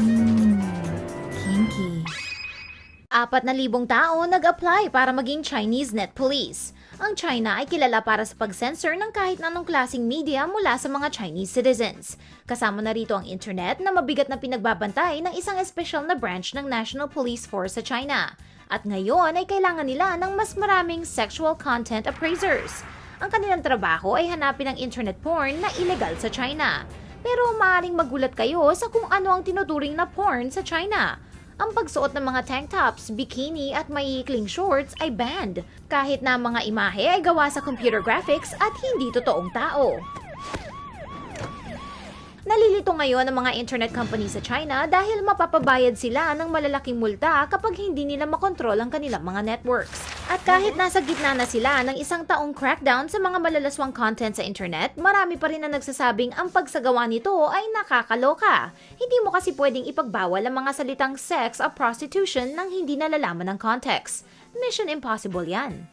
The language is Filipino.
Hmm, kinky. Apat na libong tao nag-apply para maging Chinese Net Police. Ang China ay kilala para sa pag-censor ng kahit anong klaseng media mula sa mga Chinese citizens. Kasama na rito ang internet na mabigat na pinagbabantay ng isang espesyal na branch ng National Police Force sa China. At ngayon ay kailangan nila ng mas maraming sexual content appraisers. Ang kanilang trabaho ay hanapin ang internet porn na illegal sa China. Pero maaaring magulat kayo sa kung ano ang tinuturing na porn sa China. Ang pagsuot ng mga tank tops, bikini at maiikling shorts ay banned, kahit na mga imahe ay gawa sa computer graphics at hindi totoong tao. Ngayon ang mga internet company sa China dahil mapapabayad sila ng malalaking multa kapag hindi nila makontrol ang kanilang mga networks. At kahit nasa gitna na sila ng isang taong crackdown sa mga malalaswang content sa internet, marami pa rin na nagsasabing ang pagsagawa nito ay nakakaloka. Hindi mo kasi pwedeng ipagbawal ang mga salitang sex o prostitution nang hindi nalalaman ng context. Mission impossible yan.